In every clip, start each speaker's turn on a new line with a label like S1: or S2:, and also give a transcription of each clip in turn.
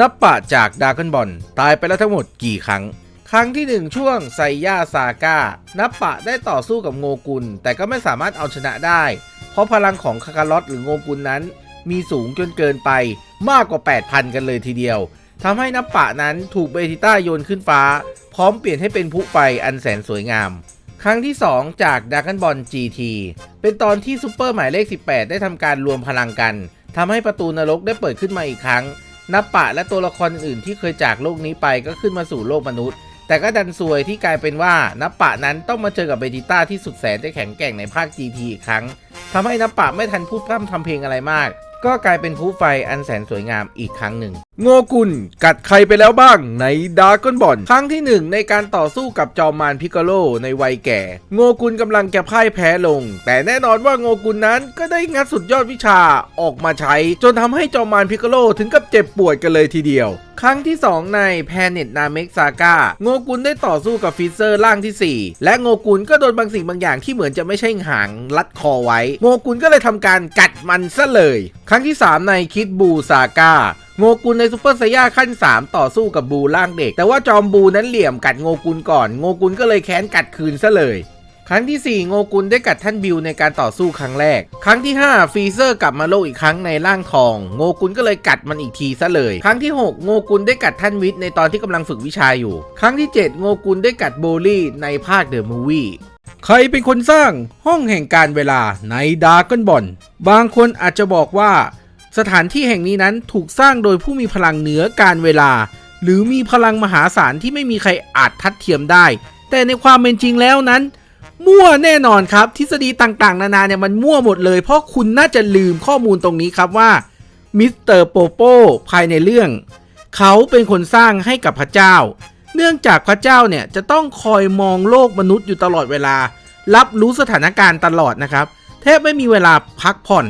S1: นับปะจากดากอนบอลตายไปแล้วทั้งหมดกี่ครั้ง ครั้งที่หนึ่งช่วงไซย่าซาก้านับปะได้ต่อสู้กับโงกุล แต่ก็ไม่สามารถเอาชนะได้ เพราะพลังของคาคาลอตหรือโงกุลนั้น มีสูงจนเกินไปมากกว่า 8,000 กันเลยทีเดียวทำให้นับปะนั้นถูกเบจิต้าโยนขึ้นฟ้า พร้อมเปลี่ยนให้เป็นพลุไฟอันแสนสวยงาม ครั้งที่ 2 จากดากอนบอล GT เป็นตอนที่ซูเปอร์หมายเลข 18 ได้ทำการรวมพลังกันทำให้ประตูนรกได้เปิดขึ้นมาอีกครั้ง นับปะและตัวละครอื่นที่เคยจากโลกนี้ไปก็ขึ้นมาสู่โลกมนุษย์ แต่ก็ดันซวยที่กลายเป็นว่านับปะนั้นต้องมาเจอกับเบจิต้าที่สุดแสนจะแข็งแกร่งในภาค GT อีกครั้งทำให้นับปะไม่ทันพูดพร่ำทำเพลงอะไรมาก ก็กลายเป็นผู้ไฟอันแสนสวยงามอีกครั้งหนึ่งโงกุลกัดใครไปแล้วบ้างในดาร์กอนบอลครั้งที่หนึ่งในการต่อสู้กับจอมมารพิกโลในวัยแก่ โงกุลกำลังจะพ่ายแพ้ลง แต่แน่นอนว่าโงกุลนั้นก็ได้งัดสุดยอดวิชาออกมาใช้ จนทำให้จอมมารพิกโลถึงกับเจ็บปวดกันเลยทีเดียว ครั้งที่ 2 ในแพเน็ตนาเมกซาก้าโงกุลได้ต่อสู้กับฟิเซอร์ร่างทีสี่4 และโงกุลก็โดนบางสิ่งบางอย่างที่เหมือนจะไม่ใช่หางลัดคอไว้ โงกุลก็เลยทำการกัดมันซะเลย ครั้งที่ 3 ในคิดบูซาก้า โงกุลในซูเปอร์ไซย่าขั้น 3 ต่อสู้กับบูร่างเด็ก แต่ว่าจอมบูนั้นเหลี่ยมกัดโงกุลก่อน โงกุลก็เลยแค้นกัดคืนซะเลย ครั้งที่ 4 โงกุลได้กัดท่านบิวในการต่อสู้ครั้งแรก ครั้งที่ 5ฟรีเซอร์กลับมาโลกอีกครั้งในร่างทอง โงกุลก็เลยกัดมันอีกทีซะเลย ครั้งที่ 6 โงกุลได้กัดท่านวิทย์ในตอนที่กำลังฝึกวิชาอยู่ ครั้งที่ 7 โงกุลได้กัดโบลี่ในภาคเดอะมูวี่ใครเป็นคนสร้างห้องแห่งการเวลาในดาร์กอนบอลบางคนอาจจะบอกว่า สถานที่แห่งนี้นั้นถูกสร้างโดยผู้มีพลังเหนือการเวลา หรือมีพลังมหาศาลที่ไม่มีใครอาจทัดเทียมได้ แต่ในความเป็นจริงแล้วนั้น มั่วแน่นอนครับ ทฤษฎีต่างๆ นานาเนี่ยมันมั่วหมดเลย เพราะคุณน่าจะลืมข้อมูลตรงนี้ครับว่ามิสเตอร์โปโปภายในเรื่อง เขาเป็นคนสร้างให้กับพระเจ้า เนื่องจากพระเจ้าเนี่ยจะต้องคอยมองโลกมนุษย์อยู่ตลอดเวลา รับรู้สถานการณ์ตลอดนะครับ แทบไม่มีเวลาพักผ่อน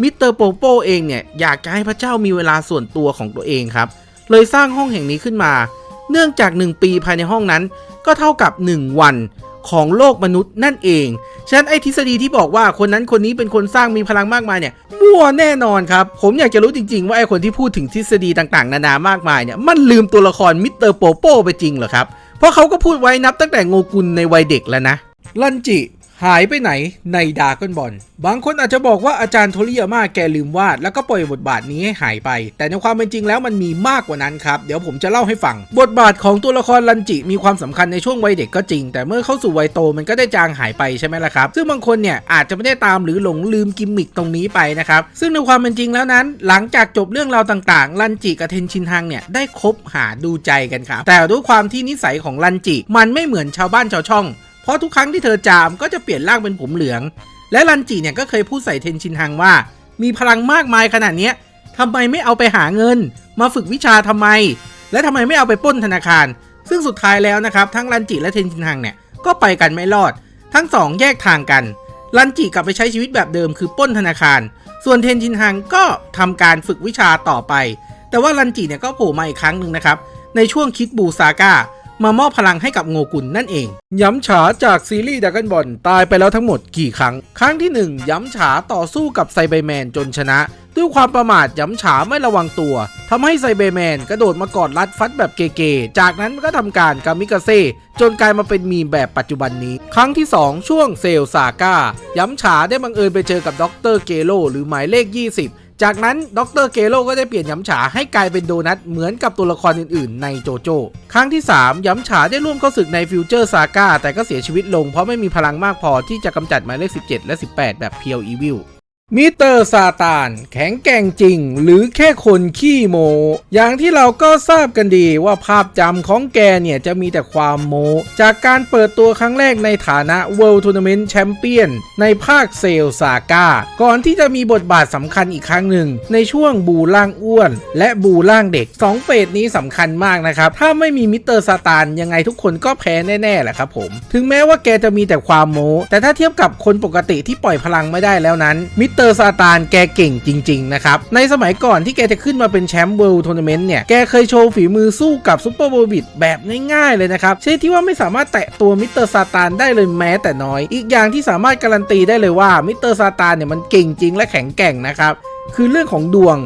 S1: มิสเตอร์โปโปเองเนี่ยอยากจะให้พระเจ้ามีเวลาส่วนตัวของตัวเองครับ เลยสร้างห้องแห่งนี้ขึ้นมา เนื่องจาก 1 ปีภายในห้องนั้น ก็เท่ากับ 1 วันของโลกมนุษย์นั่นเอง ฉะนั้นไอ้ทฤษฎีที่บอกว่าคนนั้นคนนี้เป็นคนสร้างมีพลังมากมายเนี่ยมั่วแน่นอนครับ ผมอยากจะรู้จริงๆ ว่าไอ้คนที่พูดถึงทฤษฎีต่างๆ นานามากมายเนี่ยมันลืมตัวละครมิสเตอร์โปโปไปจริงเหรอครับ เพราะเขาก็พูดไว้นับตั้งแต่โงกุลในวัยเด็กแล้วนะลันจิ หายไปไหนในดาร์กอนบอลบางคนอาจจะบอกว่าอาจารย์โทริยาม่าแกลืมวาด แล้วก็ปล่อยบทบาทนี้ให้หายไป แต่ในความเป็นจริงแล้วมันมีมากกว่านั้นครับ เดี๋ยวผมจะเล่าให้ฟัง บทบาทของตัวละครลันจิมีความสำคัญในช่วงวัยเด็กก็จริง แต่เมื่อเข้าสู่วัยโตมันก็ได้จางหายไปใช่ไหมล่ะครับ ซึ่งบางคนเนี่ยอาจจะไม่ได้ตามหรือหลงลืมกิมมิคตรงนี้ไปนะครับ ซึ่งในความเป็นจริงแล้วนั้น หลังจากจบเรื่องราวต่างๆ ลันจิกับเทนชินฮังเนี่ยได้คบหาดูใจกันครับ แต่ด้วยความที่นิสัยของลันจิ มันไม่เหมือนชาวบ้านชาวช่อง เพราะทุกครั้งที่เธอจามก็จะเปลี่ยนร่างเป็นผมเหลือง และรันจิเนี่ยก็เคยพูดใส่เทนชินฮังว่า มีพลังมากมายขนาดเนี้ยทำไมไม่เอาไปหาเงิน มาฝึกวิชาทำไม และทำไมไม่เอาไปป้นธนาคาร ซึ่งสุดท้ายแล้วนะครับทั้งรันจิและเทนชินฮังเนี่ยก็ไปกันไม่รอด ทั้งสองแยกทางกันรันจิกลับไปใช้ชีวิตแบบเดิมคือป้นธนาคาร ส่วนเทนชินฮังก็ทำการฝึกวิชาต่อไป แต่ว่ารันจิเนี่ยก็โผล่มาอีกครั้งหนึ่งนะครับ ในช่วงคิดบูซาก้า มามอบพลังให้กับโงกุลนั่นเอง ย้ำฉาจากซีรีส์ดักกันบอลตายไปแล้วทั้งหมดกี่ครั้ง ครั้งที่ 1 ย้ำฉาต่อสู้กับไซเบอร์แมนจนชนะ ด้วยความประมาทย้ำฉาไม่ระวังตัวทำให้ไซเบอร์แมนกระโดดมากอดรัดฟัดแบบเก๋ๆจากนั้นก็ทำการกามิกาเซ่จนกลายมาเป็นมีมแบบปัจจุบันนี้ ครั้งที่ 2 ช่วงเซลซาก้าย้ำฉาได้บังเอิญไปเจอกับด็อกเตอร์เกโลหรือหมายเลข 20 จากนั้นดรเกโลก็ได้เปลี่ยนย้ำฉาให้กลายเป็นโดนัทเหมือนกับตัวละครอื่นๆ ในโจโจ้ครั้งที่ 3 ย้ำฉาได้ร่วมเข้าศึกในฟิวเจอร์ซาก้าแต่ก็เสียชีวิตลงเพราะไม่มีพลังมากพอที่จะกำจัดหมายเลข17 และ 18 แบบเพียวอีวิล มิเตอร์ซาตานแข็งแกร่งจริง หรือแค่คนขี้โม อย่างที่เราก็ทราบกันดีว่าภาพจำของแกเนี่ย จะมีแต่ความโม จากการเปิดตัวครั้งแรกในฐานะ World Tournament Champion ในภาคเซลซาก้า ก่อนที่จะมีบทบาทสำคัญอีกครั้งหนึ่ง ในช่วงบูล่างอ้วน และบูล่างเด็ก 2 เฟสนี้สำคัญมากนะครับ ถ้าไม่มีมิเตอร์ซาตานยังไงทุกคนก็แพ้แน่ๆแหละครับผม ถึงแม้ว่าแกจะมีแต่ความโม แต่ถ้าเทียบกับคนปกติที่ปล่อยพลังไม่ได้แล้วนั้นมิเตอร์อร์ซาตานแกเก่งจริง ๆ นะครับ ในสมัยก่อนที่แกจะขึ้นมาเป็นแชมป์เวิลด์ทัวร์นาเมนต์เนี่ย แกเคยโชว์ฝีมือสู้กับซูเปอร์โบบิดแบบง่าย ๆ เลยนะครับเช่นที่ว่าไม่สามารถแตะตัวมิสเตอร์ซาตานได้เลยแม้แต่น้อย อีกอย่างที่สามารถการันตีได้เลยว่ามิสเตอร์ซาตานเนี่ยมันเก่งจริงและแข็งแกร่งนะครับคือเรื่องของดวง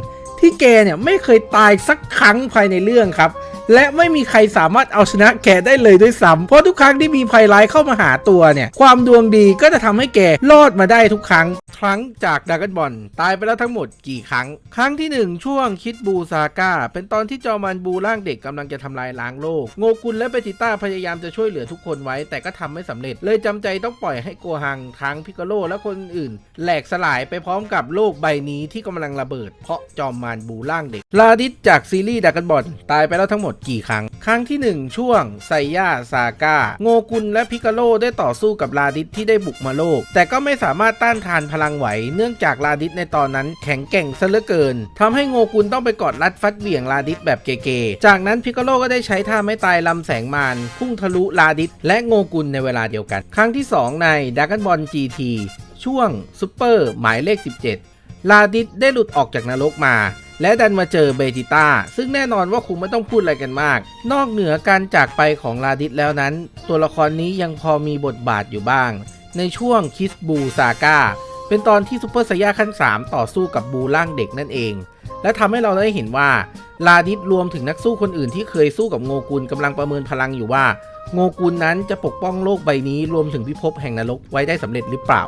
S1: ที่แกเนี่ยไม่เคยตายสักครั้งภายในเรื่องครับและไม่มีใครสามารถเอาชนะแกได้เลยด้วยซ้ำเพราะทุกครั้งที่มีภัยร้ายเข้ามาหาตัวเนี่ย ความดวงดีก็จะทำให้แกรอดมาได้ทุกครั้ง ครั้งจากดากอนบอลตายไปแล้วทั้งหมดกี่ครั้ง ครั้งที่ 1 ช่วงคิดบูซาก้า เป็นตอนที่จอมันบูร่างเด็กกำลังจะทำลายล้างโลก โงกุลและเบจิต้าพยายามจะช่วยเหลือทุกคนไว้ แต่ก็ทำไม่สำเร็จ เลยจำใจต้องปล่อยให้โกฮังทั้งพิกาโลและคนอื่น แหลกสลายไปพร้อมกับโลกใบนี้ที่กำลังระเบิด เพราะจอมมารบูร่างเด็ก ลาดิสจากซีรีส์ดักกันบอลตายไปแล้วทั้งหมดกี่ครั้ง ครั้งที่ 1 ช่วงไซย่าซาก้าโงกุลและพิกาโลได้ต่อสู้กับลาดิสที่ได้บุกมาโลก แต่ก็ไม่สามารถต้านทานพลังไหว เนื่องจากลาดิสในตอนนั้นแข็งแกร่งซะเหลือเกินทำให้โงกุลต้องไปกอดรัดฟัดเบี่ยงลาดิสแบบเก๋ๆจากนั้นพิกาโลก็ได้ใช้ท่าไม่ตายลำแสงมารพุ่งทะลุลาดิสและโงกุลในเวลาเดียวกัน ครั้งที่ 2 ในดักกันบอล GT ช่วงซูเปอร์หมายเลข 17 ลาดิสได้หลุดออกจากนรกมาและดันมาเจอเบจิต้า ซึ่งแน่นอนว่าคงไม่ต้องพูดอะไรกันมาก นอกเหนือการจากไปของลาดิสแล้วนั้น ตัวละครนี้ยังพอมีบทบาทอยู่บ้าง ในช่วงคิสบูซาก้า เป็นตอนที่ซูเปอร์ไซย่าขั้น 3 ต่อสู้กับบูร่างเด็กนั่นเอง และทำให้เราได้เห็นว่า ลาดิสรวมถึงนักสู้คนอื่นที่เคยสู้กับโงกุลกำลังประเมินพลังอยู่ว่า โงกุลนั้นจะปกป้องโลกใบนี้รวมถึงพิภพแห่งนรกไว้ได้สำเร็จหรือเปล่า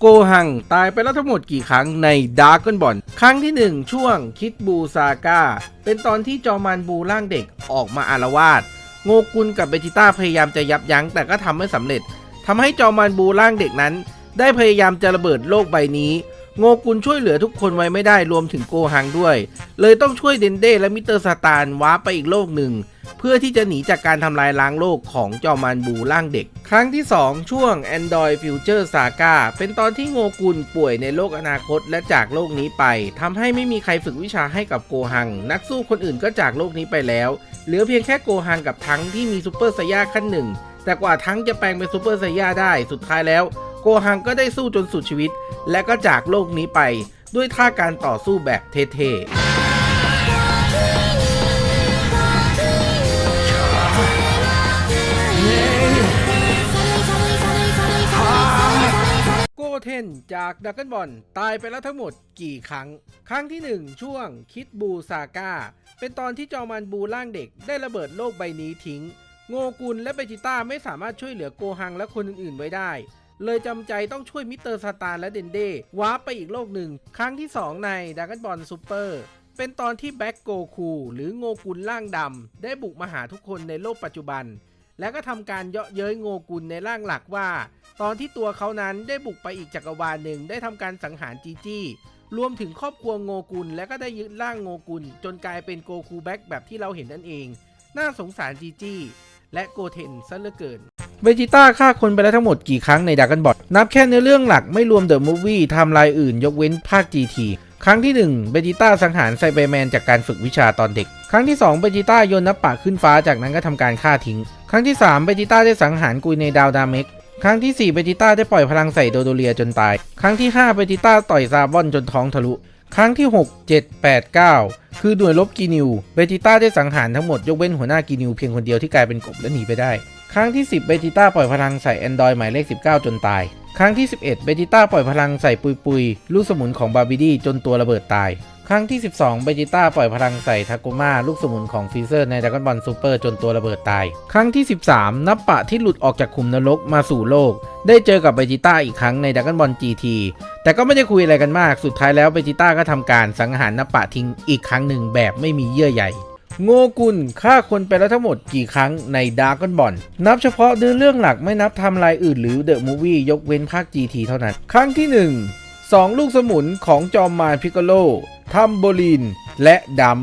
S1: โกหังตายไปแล้วทั้งหมดกี่ครั้งในดาร์ก n บอลครั้งที่ 1 ช่วงคิดบูซาก้าเป็นตอนที่จอมันบูร่างเด็กออกมาอารวาสโงกุลกับเบจิต้าพยายามจะยับยั้งแต่ก็ทำไม่สำเร็จทำให้จอมันบูร่างเด็กนั้น ได้พยายามจะระเบิดโลกใบนี้ โงกุลช่วยเหลือทุกคนไว้ไม่ได้รวมถึงโกหังด้วย เลยต้องช่วยเดนเด้และมิสเตอร์ซาตานว้าร์ไปอีกโลกหนึ่ง เพื่อที่จะหนีจากการทำลายล้างโลกของจอมันบูร่างเด็ก ครั้งที่ 2 ช่วง Android Future Saga เป็นตอนที่โงกุลป่วยในโลกอนาคตและจากโลกนี้ไปทำให้ไม่มีใครฝึกวิชาให้กับโกหัง นักสู้คนอื่นก็จากโลกนี้ไปแล้ว เหลือเพียงแค่โกหังกับทั้งที่มีซูเปอร์ไซย่าขั้นหนึ่งแต่กว่าทั้งจะแปลงเป็นซูเปอร์ไซย่าได้สุดท้ายแล้ว โกหังก็ได้สู้จนสุดชีวิต และก็จากโลกนี้ไปด้วยท่าการต่อสู้แบบเท่ๆโกเทนจากดักเกันบอลตายไปแล้วทั้งหมดกี่ครั้ง ครั้งที่ 1 ช่วงคิดบูซาก้า เป็นตอนที่จอมันบูร่างเด็กได้ระเบิดโลกใบนี้ทิ้ง โงกุลและเบจิต้าไม่สามารถช่วยเหลือโกฮังและคนอื่นๆไว้ได้ เลยจำใจต้องช่วยมิสเตอร์ซาตานและเดนเดวาร์ปไปอีกโลกหนึ่ง ครั้งที่ 2 ในดักกันบอลซูเปอร์เป็นตอนที่แบ็กโกคูหรือโงกุลร่างดำได้บุกมาหาทุกคนในโลกปัจจุบัน และก็ทำการเยาะเย้ยโงกุลในร่างหลักว่า ตอนที่ตัวเขานั้นได้บุกไปอีกจักรวาลหนึ่งได้ทำการสังหารจีจี้รวมถึงครอบครัวโงกุลและก็ได้ยึดร่างโงกุล จนกลายเป็นโกคูแบ็กแบบที่เราเห็นนั่นเอง น่าสงสารจีจี้และโกเทนซะเหลือเกิน เวจิต้าฆ่าคนไปแล้วทั้งหมดกี่ครั้งในดักกันบอทนับแค่ในเรื่องหลักไม่รวมเดอะมูฟวี่ไทม์ไลน์อื่นยกเว้นภาค GT ครั้งที่ 1 เบจิต้าสังหารไซเบอร์แมนจากการฝึกวิชาตอนเด็ก ครั้งที่ 2 เบจิต้าโยนนับปากขึ้นฟ้าจากนั้นก็ทำการฆ่าทิ้ง ครั้งที่ 3 เบจิต้าได้สังหารกุยในดาวดาเมกครั้งที่ 4 เบจิต้าได้ปล่อยพลังใส่โดโดเรียจนตาย ครั้งที่ 5 เบจิต้าต่อยซาบอนจนท้องทะลุ ครั้งที่ 6 7 8 9 คือหน่วยลบกีนิว เบจิต้าได้สังหารทั้งหมดยกเว้นหัวหน้ากีนิวเพียงคนเดียวที่กลายเป็นกบและหนีไปได้ ครั้งที่ 10 เบจิต้าปล่อยพลังใส่แอนดรอยหมายเลข 19 จนตาย ครั้งที่ 11 เบจิต้าปล่อยพลังใส่ปุยปุยลูกสมุนของบาร์บิดี้จนตัวระเบิดตาย ครั้งที่ 12 เบจิต้าปล่อยพลังใส่ทากุมาลูกสมุนของฟีเซอร์ในดากอนบอลซูเปอร์จนตัวระเบิดตาย ครั้งที่ 13 นับปะที่หลุดออกจากขุมนรกมาสู่โลก ได้เจอกับเบจิต้าอีกครั้งในดากอนบอล GT แต่ก็ไม่ได้คุยอะไรกันมาก สุดท้ายแล้วเบจิต้าก็ทำการสังหารนับปะทิ้งอีกครั้งหนึ่งแบบไม่มีเยื่อใย โงกุลฆ่าคนไปแล้วทั้งหมดกี่ครั้งในดาร์กอนบอลนับเฉพาะเนื้อเรื่องหลักไม่นับทำลายอื่นหรือเดอะมูวี่ยกเว้นภาค GT เท่านั้น ครั้งที่ 1 2 ลูกสมุนของจอมมารพิกโล ทัมโบลิน และดัม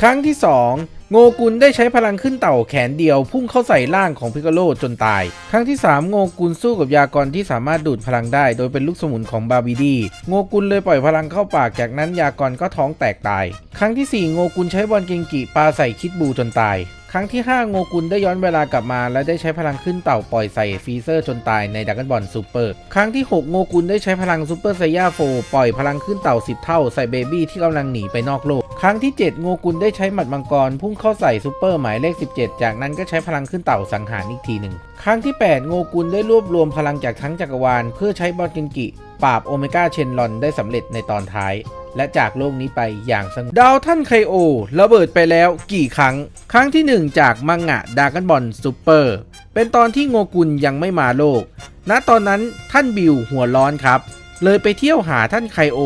S1: ครั้งที่ 2 โงกุลได้ใช้พลังขึ้นเต่าแขนเดียว พุ่งเข้าใส่ร่างของพิกโลจนตาย ครั้งที่ 3 โงกุลสู้กับยากรที่สามารถดูดพลังได้ โดยเป็นลูกสมุนของบาบิดีโงกุลเลยปล่อยพลังเข้าปากจากนั้นยากรก็ท้องแตกตาย ครั้งที่ 4 โงกุลใช้บอลเกงกิปาใส่คิดบูจนตาย ครั้งที่ 5 โงกุลได้ย้อนเวลากลับมา และได้ใช้พลังขึ้นเต่าปล่อยใส่ฟีเซอร์จนตายในดักกันบอลซูเปอร์ ครั้งที่ 6 โงกุลได้ใช้พลังซูเปอร์ไซย่าโฟปล่อยพลังขึ้นเต่า 10 เท่าใส่เบบี้ที่กำลังหนีไปนอกโลก ครั้งที่ 7 โงกุลได้ใช้หมัดมังกร พุ่งเข้าใส่ซูเปอร์หมายเลข 17 จากนั้นก็ใช้พลังขึ้นเต่าสังหารอีกทีหนึ่ง ครั้งที่ 8 โงกุลได้รวบรวมพลังจากทั้งจักรวาล เพื่อใช้บอลเกนกิปราบโอเมก้าเชนลอนได้สำเร็จในตอนท้าย และจากโลกนี้ไปอย่างสงบดาวท่านไคโอระเบิดไปแล้วกี่ครั้ง ครั้งที่ 1 จากมังงะดากันบอลซูเปอร์เป็นตอนที่โงกุลยังไม่มาโลก ณตอนนั้นท่านบิวหัวร้อนครับ เลยไปเที่ยวหาท่านไคโอ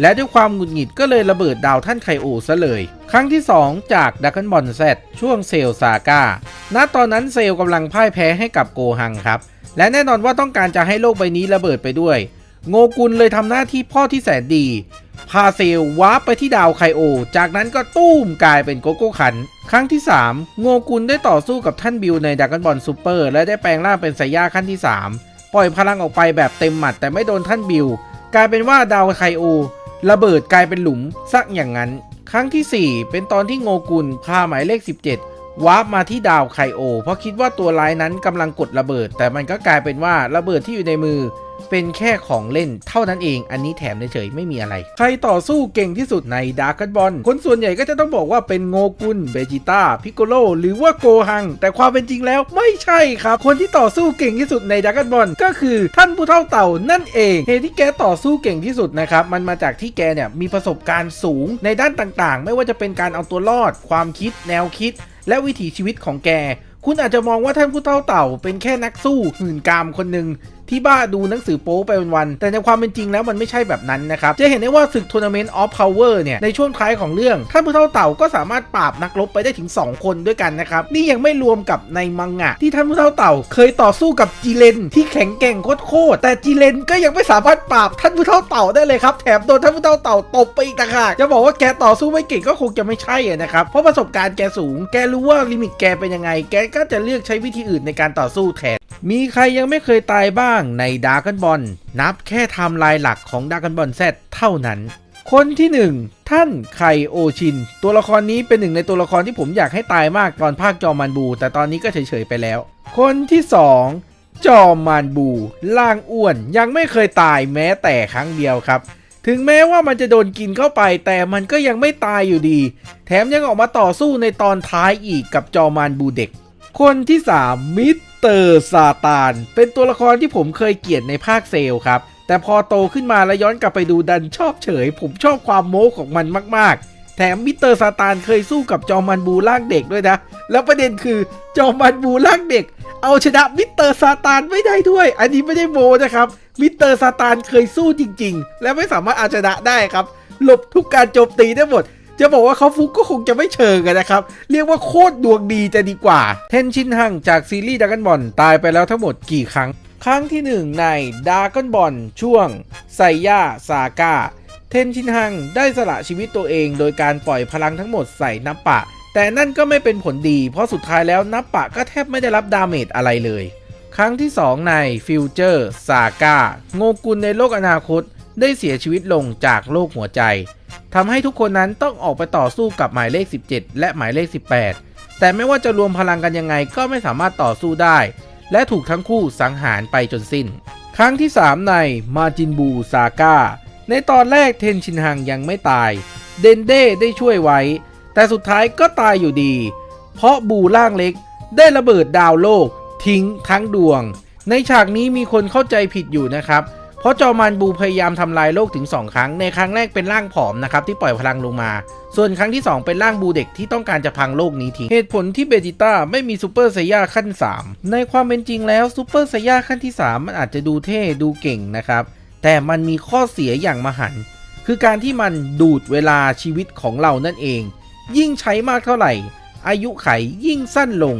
S1: และด้วยความหงุดหงิดก็เลยระเบิดดาวท่านไคโอซะเลย ครั้งที่ 2 จากดักกันบอลแซช่วงเซลซาก้าณตอนนั้นเซลกำลังพ่ายแพ้ให้กับโกฮังครับ และแน่นอนว่าต้องการจะให้โลกใบนี้ระเบิดไปด้วย โงกุลเลยทำหน้าที่พ่อที่แสนดี พาเซลวาร์ปไปที่ดาวไคโอ จากนั้นก็ตุ้มกลายเป็นโกโก้ขัน ครั้งที่ 3 โงกุลได้ต่อสู้กับท่านบิวในดักกันบอลซูเปอร์และได้แปลงร่างเป็นไซย่าขั้นที่ 3 ปล่อยพลังออกไปแบบเต็มหมัดแต่ไม่โดนท่านบิว กลายเป็นว่าดาวไคโอ ระเบิดกลายเป็นหลุมสักอย่างนั้น ครั้งทีสี่ 4 เป็นตอนที่โงกุลพาหมายเลข 17วาร์ปมาที่ดาวไคโอ เพราะคิดว่าตัวร้ายนั้นกำลังกดระเบิด แต่มันก็กลายเป็นว่าระเบิดที่อยู่ในมือ เป็นแค่ของเล่นเท่านั้นเอง อันนี้แถมเฉยๆไม่มีอะไร ใครต่อสู้เก่งที่สุดในดาร์กบอลคนส่วนใหญ่ก็จะต้องบอกว่าเป็นโงกุลเบจิต้าพิโกโลหรือว่าโกฮัง แต่ความเป็นจริงแล้วไม่ใช่ครับ คนที่ต่อสู้เก่งที่สุดในดาร์กบอลก็คือท่านผู้เท่าเต่านั่นเองเหตุที่แกต่อสู้เก่งที่สุดนะครับ มันมาจากที่แกเนี่ยมีประสบการณ์สูงในด้านต่างๆ ไม่ว่าจะเป็นการเอาตัวรอด ความคิด แนวคิด และวิถีชีวิตของแกคุณอาจจะมองว่าท่านผู้เท่าเต่าเป็นแค่นักสู้หื่นกามคนหนึ่ง ที่บ้าดูหนังสือโป๊ไปวันๆแต่ในความเป็นจริงแล้วมันไม่ใช่แบบนั้นนะครับ จะเห็นได้ว่าศึกทัวร์นาเมนต์ออฟพาวเวอร์เนี่ยในช่วงท้ายของเรื่องท่านผู้เท่าเต่าก็สามารถปราบนักรบไปได้ถึง 2 คนด้วยกันนะครับ นี่ยังไม่รวมกับในมังงะ ที่ท่านผู้เท่าเต่า เคยต่อสู้กับจีเลนที่แข็งแกร่งโคตรแต่จีเลนก็ยังไม่สามารถปราบท่านผู้เท่าเต่าได้เลยครับแถมโดนท่านผู้เท่าเต่าตบไปอีกต่างหากจะบอกว่าแกต่อสู้ไม่เก่งก็คงจะไม่ใช่นะครับเพราะประสบการณ์แกสูง แกรู้ว่าลิมิตแกเป็นยังไง แกก็จะเลือกใช้วิธีอื่นในการต่อสู้แทนมีใครยังไม่เคยตายบ้างในดาร์กันบอลนับแค่ไทม์ไลน์หลักของดาร์กันบอลแซเท่านั้น คนที่ 1 ท่านไคโอชิน ตัวละครนี้เป็นหนึ่งในตัวละครที่ผมอยากให้ตายมากตอนภาคจอมันบู แต่ตอนนี้ก็เฉยๆไปแล้ว คนที่ 2 จอมันบู ล่างอ้วนยังไม่เคยตายแม้แต่ครั้งเดียวครับถึงแม้ว่ามันจะโดนกินเข้าไปแต่มันก็ยังไม่ตายอยู่ดี แถมยังออกมาต่อสู้ในตอนท้ายอีกกับจอมันบูเด็ก คนที่ 3 มิสเตอร์ซาตาน เป็นตัวละครที่ผมเคยเกลียดในภาคเซลครับ แต่พอโตขึ้นมาแล้วย้อนกลับไปดูดันชอบเฉย ผมชอบความโม้ของมันมากๆ แถมมิสเตอร์ซาตานเคยสู้กับจอมันบูร่างเด็กด้วยนะ แล้วประเด็นคือจอมันบูร่างเด็ก เอาชนะมิสเตอร์ซาตานไม่ได้ด้วย อันนี้ไม่ได้โมนะครับ มิสเตอร์ซาตานเคยสู้จริง ๆ และไม่สามารถเอาชนะได้ครับ หลบทุกการโจมตีได้หมด จะบอกว่าเขาฟุกก็คงจะไม่เชิงกันนะครับ เรียกว่าโคตรดวงดีจะดีกว่า เทนชินฮังจากซีรีส์ดักกันบอลตายไปแล้วทั้งหมดกี่ครั้ง ครั้งที่ 1 ในดาร์กอนบอลช่วงไซย่าซาก้าเทนชินฮังได้สละชีวิตตัวเอง โดยการปล่อยพลังทั้งหมดใส่นับปะ แต่นั่นก็ไม่เป็นผลดี เพราะสุดท้ายแล้วนับปะก็แทบไม่ได้รับดาเมจอะไรเลย ครั้งที่ 2 ในฟิวเจอร์ซาก้าโงกุลในโลกอนาคต ได้เสียชีวิตลงจากโรคหัวใจทำให้ทุกคนนั้นต้องออกไปต่อสู้กับหมายเลข 17 และหมายเลข 18 แต่ไม่ว่าจะรวมพลังกันยังไงก็ไม่สามารถต่อสู้ได้ และถูกทั้งคู่สังหารไปจนสิ้น ครั้งที่ 3 ในมาจินบูซาก้าในตอนแรกเทนชินฮังยังไม่ตาย เดนเด้ได้ช่วยไว้ แต่สุดท้ายก็ตายอยู่ดี เพราะบูร่างเล็กได้ระเบิดดาวโลกทิ้งทั้งดวง ในฉากนี้มีคนเข้าใจผิดอยู่นะครับ เพราะจอมันบูพยายามทำลายโลกถึง 2 ครั้ง ในครั้งแรกเป็นร่างผอมนะครับที่ปล่อยพลังลงมา ส่วนครั้งที่ 2 เป็นร่างบูเด็กที่ต้องการจะพังโลกนี้ทิ้ง เหตุผลที่เบจิต้าไม่มีซูเปอร์ไซย่าขั้น 3 ในความเป็นจริงแล้วซูเปอร์ไซย่าขั้นที่ 3 มันอาจจะดูเท่ดูเก่งนะครับ แต่มันมีข้อเสียอย่างมหันต์คือการที่มันดูดเวลาชีวิตของเรานั่นเอง ยิ่งใช้มากเท่าไหร่ อายุไขยิ่งสั้นลง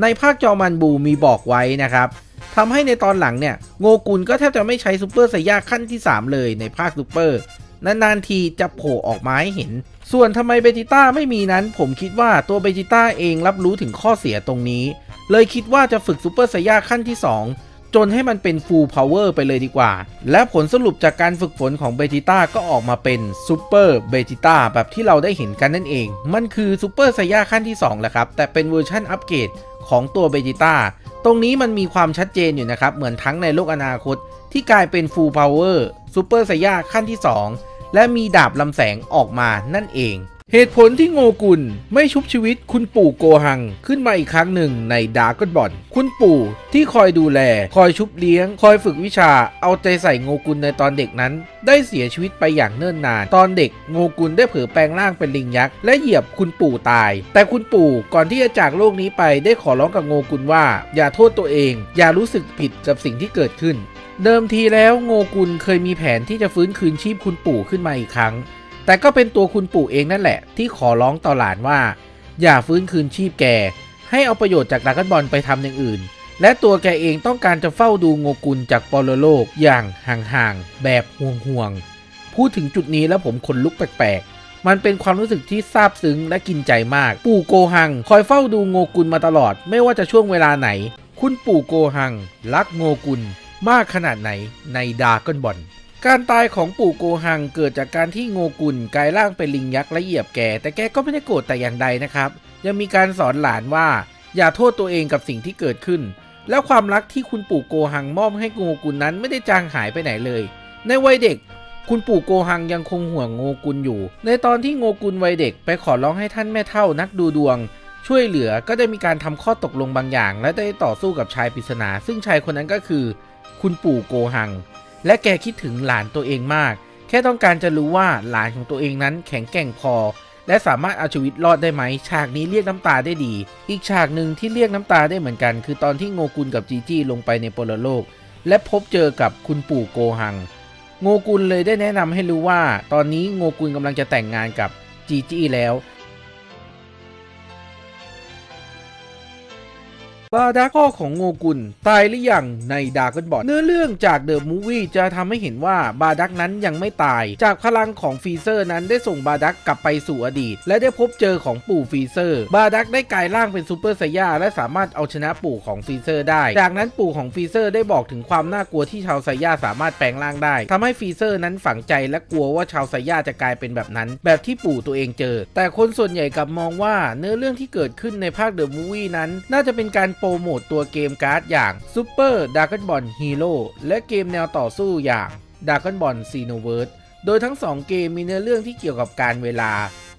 S1: ในภาคจอมันบูมีบอกไว้นะครับ ทำให้ในตอนหลังเนี่ยโงกุลก็แทบจะไม่ใช้ซูเปอร์ไซย่าขั้นที่ 3 เลยในภาคซูเปอร์นานๆทีจะโผล่ออกมาให้เห็น ส่วนทำไมเบจิต้าไม่มีนั้น ผมคิดว่าตัวเบจิต้าเองรับรู้ถึงข้อเสียตรงนี้ เลยคิดว่าจะฝึกซูเปอร์ไซย่าขั้นที่ 2 จนให้มันเป็นฟูลพาวเวอร์ไปเลยดีกว่า และผลสรุปจากการฝึกฝนของเบจิต้าก็ออกมาเป็นซูเปอร์เบจิต้าแบบที่เราได้เห็นกันนั่นเอง มันคือซูเปอร์ไซย่าขั้นที่2แหละครับ แต่เป็นเวอร์ชันอัปเกรดของตัวเบจิต้า ตรงนี้มันมีความชัดเจนอยู่นะครับ เหมือนทั้งในโลกอนาคต ที่กลายเป็นฟูลพาวเวอร์ซูเปอร์ไซย่าขั้นที่ 2 และมีดาบลำแสงออกมานั่นเอง เหตุผลที่โงกุลไม่ชุบชีวิตคุณปู่โกหังขึ้นมาอีกครั้งหนึ่งในดาร์กบอลคุณปู่ที่คอยดูแล คอยชุบเลี้ยง คอยฝึกวิชา เอาใจใส่โงกุลในตอนเด็กนั้น ได้เสียชีวิตไปอย่างเนิ่นนาน ตอนเด็กโงกุลได้เผลอแปลงร่างเป็นลิงยักษ์และเหยียบคุณปู่ตาย แต่คุณปู่ก่อนที่จะจากโลกนี้ไปได้ขอร้องกับโงกุลว่า อย่าโทษตัวเอง อย่ารู้สึกผิดกับสิ่งที่เกิดขึ้น เดิมทีแล้วโงกุลเคยมีแผนที่จะฟื้นคืนชีพคุณปู่ขึ้นมาอีกครั้ง แต่ก็เป็นตัวคุณปู่เองนั่นแหละ ที่ขอร้องต่อหลานว่า อย่าฟื้นคืนชีพแก ให้เอาประโยชน์จากดราก้อนบอลไปทำอย่างอื่น และตัวแกเองต้องการจะเฝ้าดูโงกุลจากปรโลกอย่างห่างๆแบบห่วงๆพูดถึงจุดนี้แล้วผมขนลุกแปลกๆ มันเป็นความรู้สึกที่ซาบซึ้งและกินใจมาก ปู่โกหัง คอยเฝ้าดูโงกุลมาตลอด ไม่ว่าจะช่วงเวลาไหน คุณปู่โกหัง รักโงกุลมากขนาดไหนในดราก้อนบอล การตายของปู่โกหังเกิดจากการที่โงกุลกลายร่างเป็นลิงยักษ์และเหยียบแก แต่แกก็ไม่ได้โกรธแต่อย่างใดนะครับ ยังมีการสอนหลานว่า อย่าโทษตัวเองกับสิ่งที่เกิดขึ้น และความรักที่คุณปู่โกหังมอบให้โงกุลนั้นไม่ได้จางหายไปไหนเลย ในวัยเด็ก คุณปู่โกหังยังคงห่วงโงกุลอยู่ ในตอนที่โงกุลวัยเด็กไปขอร้องให้ท่านแม่เท่านักดูดวง ช่วยเหลือก็ได้มีการทำข้อตกลงบางอย่าง และได้ต่อสู้กับชายปริศนา ซึ่งชายคนนั้นก็คือ คุณปู่โกหัง และแกคิดถึงหลานตัวเองมาก แค่ต้องการจะรู้ว่าหลานของตัวเองนั้นแข็งแกร่งพอ และสามารถเอาชีวิตรอดได้ไหม ฉากนี้เรียกน้ำตาได้ดี อีกฉากหนึ่งที่เรียกน้ำตาได้เหมือนกัน คือตอนที่โงกุลกับจีจี้ลงไปในปรโลก และพบเจอกับคุณปู่โกหัง โงกุลเลยได้แนะนำให้รู้ว่า ตอนนี้โงกุลกำลังจะแต่งงานกับจีจี้แล้ว บาดาข้อของโงกุลตายหรือยังในดาร์กบอดเนื้อเรื่องจากเดอะมูฟวี่จะทำให้เห็นว่าบาดักนั้นยังไม่ตาย จากพลังของฟีเซอร์นั้นได้ส่งบาดักกลับไปสู่อดีต และได้พบเจอของปู่ฟีเซอร์ บาดักได้กลายร่างเป็นซูเปอร์ไซย่าและสามารถเอาชนะปู่ของฟีเซอร์ได้ จากนั้นปู่ของฟีเซอร์ได้บอกถึงความน่ากลัวที่ชาวไซย่าสามารถแปลงร่างได้ทำให้ฟีเซอร์นั้นฝังใจและกลัวว่าชาวไซย่าจะกลายเป็นแบบนั้น แบบที่ปู่ตัวเองเจอ แต่คนส่วนใหญ่กลับมองว่าเนื้อเรื่องที่เกิดขึ้นในภาคเดอะมูฟวี่นั้น น่าจะเป็นการโปรโมตตัวเกมการ์ดอย่าง Super Dragon Ball Hero และเกมแนวต่อสู้อย่าง Dragon Ball Xenoverse โดยทั้ง 2 เกมมีเนื้อเรื่องที่เกี่ยวกับการเวลา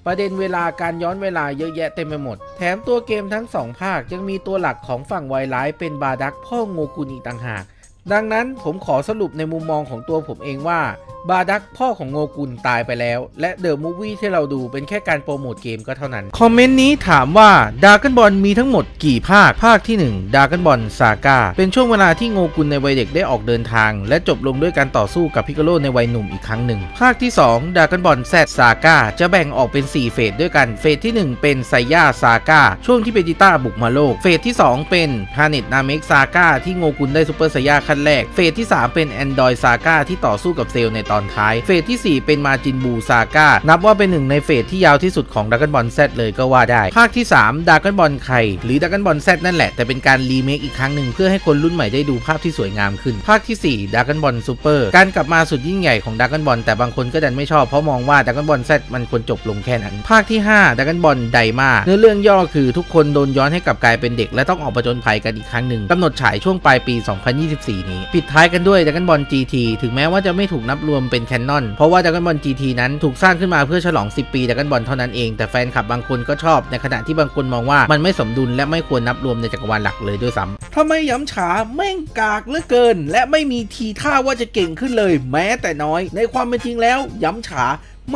S1: ประเด็นเวลาการย้อนเวลาเยอะแยะเต็มไปหมด แถมตัวเกมทั้ง 2 ภาคยังมีตัวหลักของฝั่งไวร้ายเป็นบาดักพ่อโงกุลอีกต่างหาก ดังนั้นผมขอสรุปในมุมมองของตัวผมเองว่า บาดักพ่อของโงกุลตายไปแล้ว และเดอะมูฟวี่ที่เราดูเป็นแค่การโปรโมทเกมก็เท่านั้น คอมเมนต์นี้ถามว่าดาร์กบอลมีทั้งหมดกี่ภาค ภาคที่ 1ดาร์กบอลซาก้าเป็นช่วงเวลาที่โงกุลในวัยเด็กได้ออกเดินทาง และจบลงด้วยการต่อสู้กับพิกโกโลในวัยหนุ่มอีกครั้งหนึ่ง ภาคที่ 2ดาร์กบอลแซดซาก้าจะแบ่งออกเป็น 4 เฟสด้วยกัน เฟสที่ 1 เป็นไซย่าซาก้าช่วงที่เบจิต้าบุกมาโลก เฟสที่ 2 เป็นพาเน็ตนาเมกซาก้าที่โงกุลได้ซูเปอร์ไซย่าขั้นแรก เฟสที่ 3 เป็นแอนดรอยซาก้าที่ต่อสู้กับเซลในตอนท้าย เฟสที่ 4 เป็นมาจินบูซาก้า นับว่าเป็นหนึ่งในเฟสที่ยาวที่สุดของด r a ก o n บอลแซเลยก็ว่าได้ ภาคที่3ด r a ก o n บอลไข่หรือด r a ก o n บอลแซนั่นแหละ แต่เป็นการรีเมคอีกครั้งหนึ่งเพื่อให้คนรุ่นใหม่ได้ดูภาพที่สวยงามขึ้น ภาคที่4ด r a ก o n บอลซูเปอร์การกลับมาสุดยิ่งใหญ่ของด r a ก o n บอลแต่บางคนก็ดันไม่ชอบเพราะมองว่าด r a ก o n บอลแซมันควรจบลงแค่นั้น ภาคที่5ด r a ก o n บอลไดมาเนื้อเรื่องย่อคือทุกคนโดนย้อนให้กลับกลายเป็นเด็ก และต้องออกประจนภัยกันอีกครั้งหนึ่งกำหนดฉายช่วงปลายปี 2024 นี้ ปิดท้ายกันด้วยด r a ก o n บอล GT ถึงแม้ว่าจะไม่ถูกนับรวมเป็นแคนนอน เพราะว่าดักก o n บอล GT นั้นถูกสร้างขึ้นมาเพื่อฉลอง 10 ปีดักก o n บอลเท่านั้นเอง แต่แฟนคลับบางคนก็ชอบ ในขณะที่บางคนมองว่ามันไม่สมดุลและไม่ควรนับรวมในจักรวาลหลักเลยด้วยซ้ำทำไมย้ำฉาแม่งกากเหลือเกิน และไม่มีทีท่าว่าจะเก่งขึ้นเลย แม้แต่น้อย ในความเป็นจริงแล้วย้ำฉา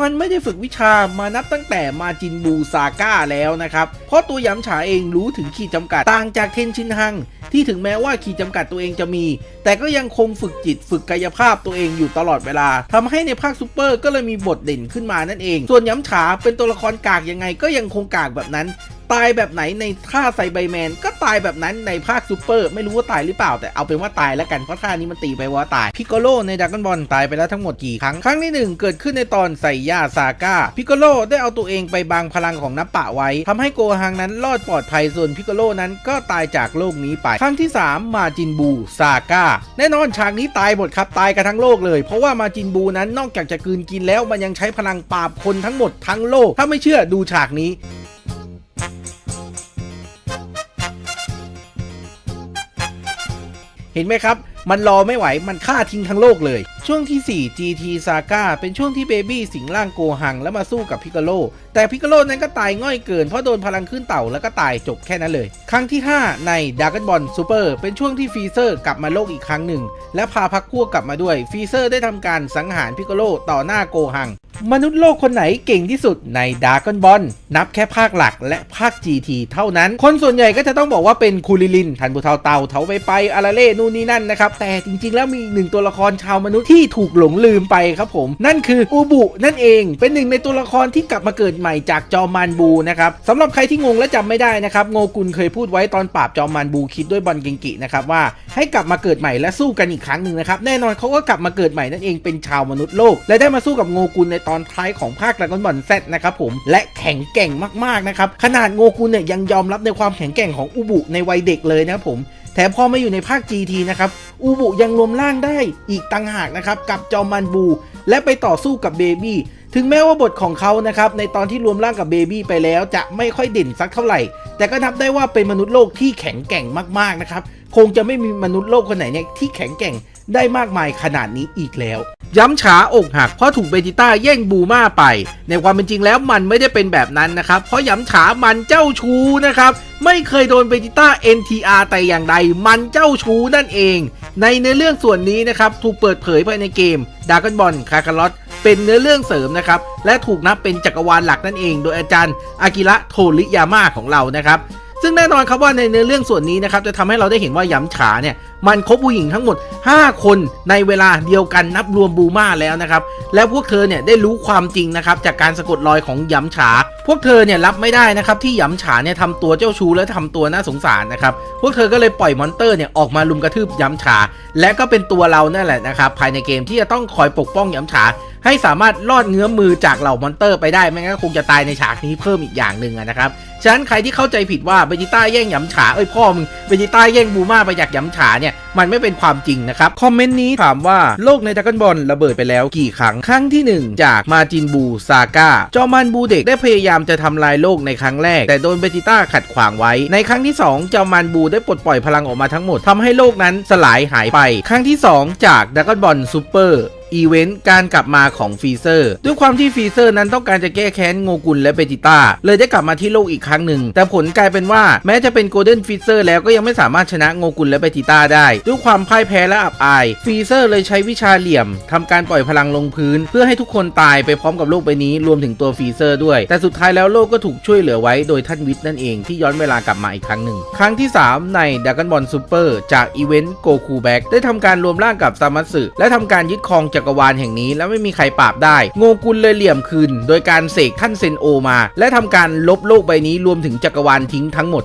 S1: มันไม่ได้ฝึกวิชามานับตั้งแต่มาจินบูซาก้าแล้วนะครับ เพราะตัวย้ำฉาเองรู้ถึงขีดจำกัดต่างจากเทนชินฮัง ที่ถึงแม้ว่าขีดจำกัดตัวเองจะมี แต่ก็ยังคงฝึกจิตฝึกกายภาพตัวเองอยู่ตลอดเวลาทำให้ในภาคซูเปอร์ก็เลยมีบทเด่นขึ้นมานั่นเอง ส่วนย้ำฉาเป็นตัวละครกากยังไงก็ยังคงกากแบบนั้น ตายแบบไหนในท่าไซไบแมน ก็ตายแบบนั้นในภาคซูเปอร์ไม่รู้ว่าตายหรือเปล่า แต่เอาเป็นว่าตายแล้วกันเพราะท่านี้มันตีไปว่าตายพิกโกโลในดักกันบอลตายไปแล้วทั้งหมดกี่ครั้ง ครั้งที่หนึ่งเกิดขึ้นในตอนใส่ยาซาก้าพิกโกโลได้เอาตัวเองไปบังพลังของนับปะไว้ทำให้โกฮังนั้นรอดปลอดภัยส่วนพิกโกโลนั้นก็ตายจากโลกนี้ไป ครั้งที่ 3 มาจินบูซาก้าแน่นอนฉากนี้ตายหมดครับตายกันทั้งโลกเลย เพราะว่ามาจินบูนั้นนอกจากจะกืนกินแล้วมันยังใช้พลังปราบคนทั้งหมดทั้งโลกถ้าไม่เชื่อดูฉากนี้ เห็นไหมครับ มันรอไม่ไหวมันฆ่าทิ้งทั้งโลกเลย ช่วงที่ 4 GT Saga เป็นช่วงที่เบบี้สิงร่างโกหังแล้วมาสู้กับพิกาโล แต่พิกาโลนั้นก็ตายง่อยเกินเพราะโดนพลังขึ้นเต่าแล้วก็ตายจบแค่นั้นเลย ครั้งที่ 5 ใน Dragon Ball Super เป็นช่วงที่ฟรีเซอร์กลับมาโลกอีกครั้งหนึ่ง และพาพักพวกกลับมาด้วยฟรีเซอร์ได้ทำการสังหารพิกาโลต่อหน้าโกหัง มนุษย์โลกคนไหนเก่งที่สุดในดาร์กอนบอลนับแค่ภาคหลักและภาค GT เท่านั้น คนส่วนใหญ่ก็จะต้องบอกว่าเป็นคูลิลินทันบุเทาเตาเถาไปไปอาราเล่นู่นนี่นั่นนะครับแต่จริง ๆ แล้วมีหนึ่งตัวละครชาวมนุษย์ที่ถูกหลงลืมไปครับผม นั่นคืออูบุนั่นเองเป็นหนึ่งในตัวละครที่กลับมาเกิดใหม่จากจอมมานบูนะครับสำหรับใครที่งงและจำไม่ได้นะครับโงกุลเคยพูดไว้ตอนปราบจอมมานบูคิดด้วยบอลเกงกินะครับว่าให้กลับมาเกิดใหม่และสู้กันอีกครั้งหนึ่งนะครับแน่นอนเขาก็กลับมาเกิดใหม่นั่นเองเป็นชาวมนุษย์โลก และได้มาสู้กับโงกุลในตอนท้ายของภาคดราก้อนบอลแซนะครับผมและแข็งแกร่งมากๆนะครับขนาดโงกุลเนี่ยยังยอมรับในความแข็งแกร่งของอุบุในวัยเด็กเลยนะครับผม แถมพอมาอยู่ในภาค GT นะครับอูบุยังรวมร่างได้อีกต่างหากนะครับกับจอมมันบู และไปต่อสู้กับเบบี้ถึงแม้ว่าบทของเขานะครับในตอนที่รวมร่างกับเบบี้ไปแล้วจะไม่ค่อยเด่นสักเท่าไหร่ แต่ก็นับได้ว่าเป็นมนุษย์โลกที่แข็งแกร่งมากๆนะครับคงจะไม่มีมนุษย์โลกคนไหนเนี่ยที่แข็งแกร่งได้มากมายขนาดนี้อีกแล้ว ย้ำฉาอกหักเพราะถูกเบจิต้าแย่งบูมาไป ในความเป็นจริงแล้วมันไม่ได้เป็นแบบนั้นนะครับ เพราะย้ำฉามันเจ้าชู้นะครับ ไม่เคยโดนเบจิต้า NTR แต่อย่างใด มันเจ้าชู้นั่นเอง ในเนื้อเรื่องส่วนนี้นะครับ ถูกเปิดเผยภายในเกมดากอนบอลคาคาร์ลเป็นเนื้อเรื่องเสริมนะครับ และถูกนับเป็นจักรวาลหลักนั่นเอง โดยอาจารย์อากิระโทริยาม่าของเรานะครับ ซึ่งแน่นอนครับว่าในเนื้อเรื่องส่วนนี้นะครับจะทำให้เราได้เห็นว่าย้ำฉาเนี่ยมันคบผู้หญิงทั้งหมด 5 คนในเวลาเดียวกันนับรวมบูมาแล้วนะครับและพวกเธอเนี่ยได้รู้ความจริงนะครับจากการสะกดรอยของย้ำฉา พวกเธอเนี่ยรับไม่ได้นะครับที่ย้ำฉาเนี่ยทำตัวเจ้าชู้และทำตัวน่าสงสารนะครับพวกเธอก็เลยปล่อยมอนเตอร์เนี่ยออกมาลุมกระทืบย้ำฉา และก็เป็นตัวเรานั่นแหละนะครับภายในเกมที่จะต้องคอยปกป้องย้ำฉา ให้สามารถลอดเงื้อมือจากเหล่ามอนเตอร์ไปได้ไม่งั้นก็คงจะตายในฉากนี้เพิ่มอีกอย่างหนึ่งนะครับฉะนั้นใครที่เข้าใจผิดว่าเบจิต้าแย่งหยำฉาเอ้ยพ่อมึงเบจิต้าแย่งบูมาไปจากหยำฉาเนี่ยมันไม่เป็นความจริงนะครับคอมเมนต์นี้ถามว่าโลกในดราก้อนบอลระเบิดไปแล้วกี่ครั้งครั้งที่ 1 จากมาจินบูซาก้าจอมันบูเด็กได้พยายามจะทำลายโลกในครั้งแรก แต่โดนเบจิต้าขัดขวางไว้ ในครั้งที่ 2 จอมันบูได้ปลดปล่อยพลังออกมาทั้งหมดทำให้โลกนั้นสลายหายไป ครั้งที่ 2 จากดราก้อนบอลซูเปอร์ อีเวนต์การกลับมาของฟีเซอร์ ด้วยความที่ฟีเซอร์นั้นต้องการจะแก้แค้นโงกุลและเบจิต้าเลยได้กลับมาที่โลกอีกครั้งหนึ่ง แต่ผลกลายเป็นว่าแม้จะเป็นโกลเด้นฟีเซอร์แล้วก็ยังไม่สามารถชนะโงกุลและเบจิต้าได้ ด้วยความพ่ายแพ้และอับอาย ฟีเซอร์เลยใช้วิชาเหลี่ยมทำการปล่อยพลังลงพื้น เพื่อให้ทุกคนตายไปพร้อมกับโลกใบนี้รวมถึงตัวฟีเซอร์ด้วย แต่สุดท้ายแล้วโลกก็ถูกช่วยเหลือไว้โดยท่านวิทย์นั่นเองที่ย้อนเวลากลับมาอีกครั้งหนึ่งครั้งที่ 3 ในด r a ก o n บอลซูเปอร์จากอีเวนต์โกคูแบ็กได้ทำการรวมร่างกับซามัตสึและทำการยึดครองจจักรวาลแห่งนี้ และไม่มีใครปราบได้ โงกุลเลยเหลี่ยมคืน โดยการเสกท่านเซนโอมา และทำการลบโลกใบนี้รวมถึงจักรวาลทิ้งทั้งหมด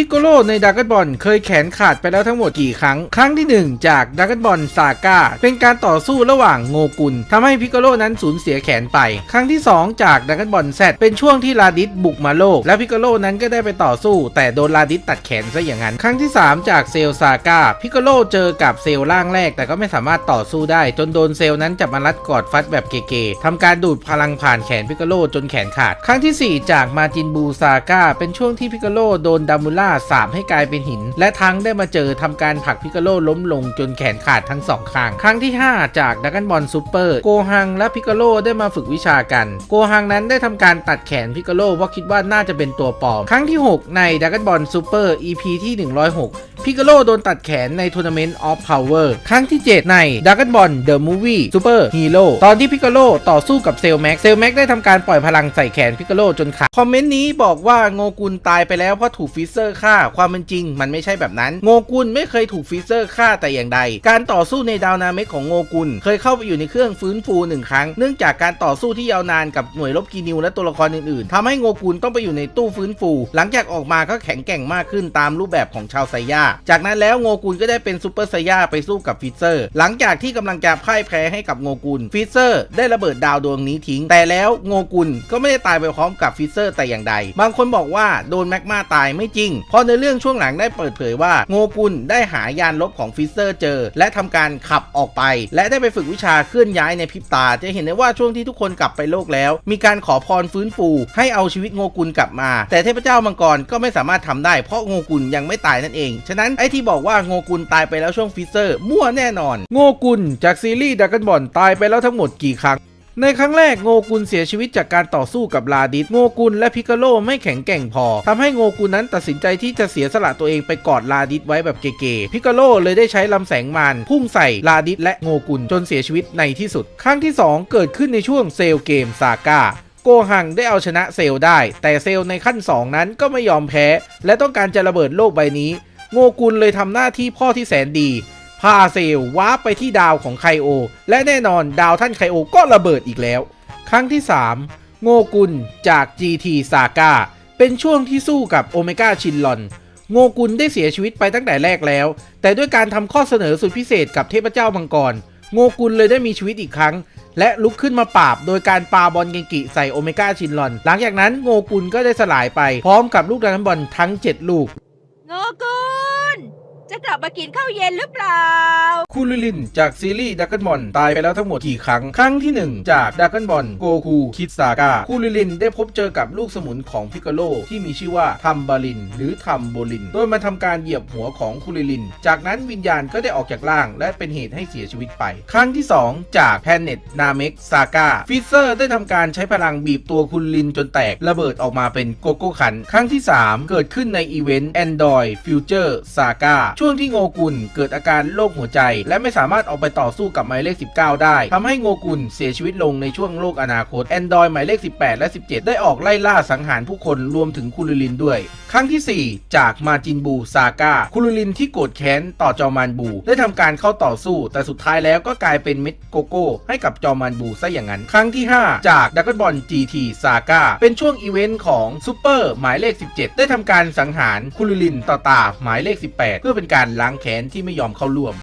S1: พิกโกโลในด r a ก o n บอลเคยแขนขาดไปแล้วทั้งหมดกี่ครั้ง ครั้งที่ 1 จากด r a ก o n บอลซาก้าเป็นการต่อสู้ระหว่างโงกุลทำให้พิกโกโลนั้นสูญเสียแขนไป ครั้งที่ 2 จากด r a ก o n บอลแซเป็นช่วงที่ลาดิสบุกมาโลก และพิกโกโลนั้นก็ได้ไปต่อสู้ แต่โดนลาดิสตัดแขนซะอย่างนั้น ครั้งที่ 3 จากเซลซาก้าพิกโกโลเจอกับเซลร่างแรก แต่ก็ไม่สามารถต่อสู้ได้ จนโดนเซลนั้นจับมารัดกอดฟัดแบบเก๋ๆทำการดูดพลังผ่านแขนพิกโกโลจนแขนขาด ครั้งทีสี่4 จากมาจินบูซาก้าเป็นช่วงที่พิกโกโลโดนดามูล่าสาบให้กลายเป็นหิน และทั้งได้มาเจอทำการผลักพิกโลล้มลงจนแขนขาดทั้งสองข้าง ครั้งที่ 5 จากดักกันบอลซูเปอร์โกฮังและพิกโลได้มาฝึกวิชากัน โกฮังนั้นได้ทำการตัดแขนพิกโลเพราะคิดว่าน่าจะเป็นตัวปลอม ครั้งที่ 6 ในดักกันบอลซูเปอร์ EP ที่ 106 พิกโลโดนตัดแขนในทัวร์นาเมนต์ออฟพาวเวอร์ครั้งที่ 7 ในดักกันบอลเดอะมูฟวี่ซูเปอร์ฮีโร่ตอนที่พิกโลต่อสู้กับเซลแม็กเซลแม็กได้ทำการปล่อยพลังใส่แขนพิกโลจนขาดคอมเมนต์นี้บอกว่าโงกุลตายไปแล้วเพราะถูกฟิเซอร์ฆ่าความเป็นจริง มันไม่ใช่แบบนั้น โงกุลไม่เคยถูกฟิเซอร์ฆ่าแต่อย่างใด การต่อสู้ในดาวนาเมกของโงกุล เคยเข้าไปอยู่ในเครื่องฟื้นฟูหนึ่งครั้ง เนื่องจากการต่อสู้ที่ยาวนานกับหน่วยรบกีนิวและตัวละครอื่นๆทำให้โงกุลต้องไปอยู่ในตู้ฟื้นฟู หลังจากออกมาก็แข็งแกร่งมากขึ้นตามรูปแบบของชาวไซย่าจากนั้นแล้วโงกุลก็ได้เป็นซูเปอร์ไซย่าไปสู้กับฟิเซอร์ หลังจากที่กำลังจะพ่ายแพ้ให้กับโงกุลฟิเซอร์ได้ระเบิดดาวดวงนี้ทิ้ง แต่แล้วโงกุลก็ไม่ได้ตายไปพร้อมกับฟิเซอร์แต่อย่างใด บางคนบอกว่าโดนแมกมาตายไม่จริง เพราะในเรื่องช่วงหลังได้เปิดเผยว่าโงกุลได้หายานลบของฟิเซอร์เจอ และทำการขับออกไป และได้ไปฝึกวิชาเคลื่อนย้ายในพริบตา จะเห็นได้ว่าช่วงที่ทุกคนกลับไปโลกแล้ว มีการขอพรฟื้นฟู ให้เอาชีวิตโงกุลกลับมา แต่เทพเจ้ามังกรก็ไม่สามารถทำได้เพราะโงกุลยังไม่ตายนั่นเองฉะนั้นไอที่บอกว่าโงกุลตายไปแล้วช่วงฟิเซอร์ มั่วแน่นอน โงกุลจากซีรีส์ดักกันบอลตายไปแล้วทั้งหมดกี่ครั้งในครั้งแรกโงกุลเสียชีวิตจากการต่อสู้กับลาดิสโงกุลและพิกาโลไม่แข็งแกร่งพอทำให้โงกุลนั้นตัดสินใจที่จะเสียสละตัวเองไปกอดลาดิสไว้แบบเก๋ๆพิกาโลเลยได้ใช้ลำแสงมารพุ่งใส่ลาดิสและโงกุลจนเสียชีวิตในที่สุด ครั้งที่ 2 เกิดขึ้นในช่วงเซลเกมซาก้าโกหังได้เอาชนะเซลได้ แต่เซลในขั้น 2 นั้นก็ไม่ยอมแพ้ และต้องการจะระเบิดโลกใบนี้ โงกุลเลยทำหน้าที่พ่อที่แสนดี พาเซลวาร์ปไปที่ดาวของไคโอ และแน่นอนดาวท่านไคโอก็ระเบิดอีกแล้ว ครั้งที่ 3 โงกุลจาก GT Saga เป็นช่วงที่สู้กับโอเมก้าชินลอนโงกุลได้เสียชีวิตไปตั้งแต่แรกแล้ว แต่ด้วยการทำข้อเสนอสุดพิเศษกับเทพเจ้ามังกร โงกุลเลยได้มีชีวิตอีกครั้ง และลุกขึ้นมาปราบ โดยการปาบอลเกงกิใส่โอเมก้าชินลอน หลังจากนั้นโงกุลก็ได้สลายไปพร้อมกับลูกดานันบอลทั้ง 7 ลูก
S2: โงกุล จะกลับมากินข้าวเย็นหรือเปล่า
S1: คูลิลินจากซีรีส์ดักกันบอลตายไปแล้วทั้งหมดกี่ครั้ง ครั้งที่ 1 จากดักกันบอลโกคูคิดซากาคูลิลินได้พบเจอกับลูกสมุนของพิกาโลที่มีชื่อว่าทัมบาลิน หรือทัมโบลิน โดยมาทำการเหยียบหัวของคูลิลิน จากนั้นวิญญาณก็ได้ออกจากร่าง และเป็นเหตุให้เสียชีวิตไป ครั้งที่ 2 จากแพนเน็ตนาเม็กซากาฟิเซอร์ได้ทำการใช้พลังบีบตัวคูลิลินจนแตกระเบิดออกมาเป็นโกโก้คัน ครั้งที่ 3 เกิดขึ้นในอีเวนต์ Android Future Saga ช่วงที่โงกุลเกิดอาการโรคหัวใจ และไม่สามารถออกไปต่อสู้กับหมายเลข 19 ได้ทำให้โงกุลเสียชีวิตลงในช่วงโลกอนาคต Android หมายเลข 18 และ 17 ได้ออกไล่ล่าสังหารผู้คนรวมถึงคูลิลินด้วย ครั้งทีสี่ 4 จากมาจินบูซาก้าคูลิลินที่โกรธแค้นต่อจอมานบู ได้ทำการเข้าต่อสู้ แต่สุดท้ายแล้วก็กลายเป็นเม็ดโกโก้ ให้กับจอมานบูซะอย่างนั้น ครั้งที่ 5 จากดักบอล GT ซาก้าเป็นช่วงอีเวนต์ของซูเปอร์หมายเลข 17 ได้ทำการสังหารคูลิลินต่อตาหมายเลข 18 เพื่อเป็นการล้างแค้นที่ไม่ยอมเข้าร่วม